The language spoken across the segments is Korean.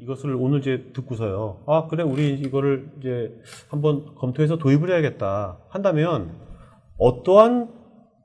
이것을 오늘 이제 듣고서요. 아 그래 우리 이거를 이제 한번 검토해서 도입을 해야겠다 한다면 어떠한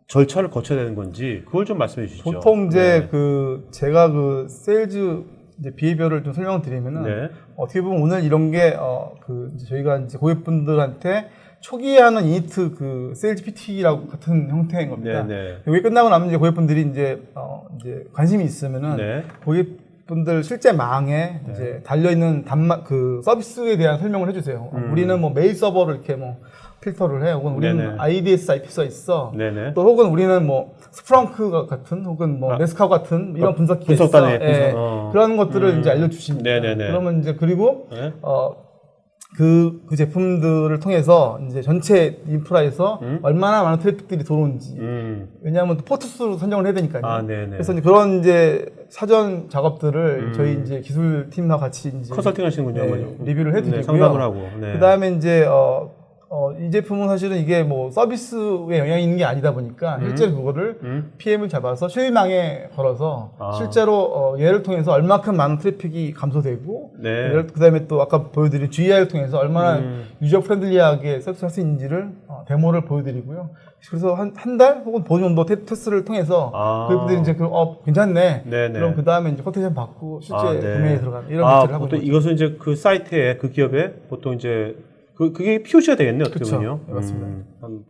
절차를 거쳐야 되는 건지 그걸 좀 말씀해 주시죠. 보통 이제 네. 그 제가 그 세일즈 이제 비헤비어를 좀 설명을 드리면은 네. 어떻게 보면 오늘 이런 게 어 그 저희가 이제 고객분들한테 초기에 하는 이니트 그 세일즈 PT라고 같은 형태인 겁니다. 네, 네. 여기 끝나고 나면 이제 고객분들이 이제 어 이제 관심이 있으면은 네. 고객 분들 실제 망에 이제 달려 있는 단말 그 서비스에 대한 설명을 해주세요. 어, 우리는 뭐 메일 서버를 이렇게 뭐 필터를 해, 혹은 우리는 음. 네네. IDS IP가 있어. 네네. 또 혹은 우리는 뭐 스프렁크 같은 혹은 뭐 아. 메스카우 같은 이런 분석단의 있어. 분석, 예. 어. 그런 것들을 음. 이제 알려주십니다. 네네네. 그러면 이제 그리고 네. 어. 그, 그 제품들을 통해서 이제 전체 인프라에서 얼마나 많은 트래픽들이 들어오는지. 음. 왜냐하면 또 포트 수로 선정을 해야 되니까요. 아, 네네. 그래서 이제 그런 이제 사전 작업들을 저희 이제 기술팀과 같이 이제 컨설팅 하시는군요. 네. 리뷰를 해드리고요. 네, 상담을 하고. 네. 그 다음에 이제 어, 어, 이 제품은 사실은 이게 뭐 서비스에 영향이 있는 게 아니다 보니까 실제로 그거를 음. PM을 잡아서 실망에 걸어서 아. 실제로 어, 얘를 통해서 얼마큼 많은 트래픽이 감소되고 네. 그다음에 또 아까 보여드린 GI를 통해서 얼마나 음. 유저 프렌들리하게 서비스할 수 있는지를 어, 데모를 보여드리고요. 그래서 한 한 달 혹은 보름 정도 테, 스트를 통해서 아. 그분들이 이제 그, 어 괜찮네. 네네. 그럼 그 다음에 이제 코테이션 받고 실제 아, 네. 구매에 들어가는 이런 아, 것들을 하고 보통 있는 거죠. 이것은 이제 그 사이트에 그 기업에 보통 이제 그 그게 POC가 되겠네요 어떻게 그쵸. 보면요. 네, 맞습니다. 음,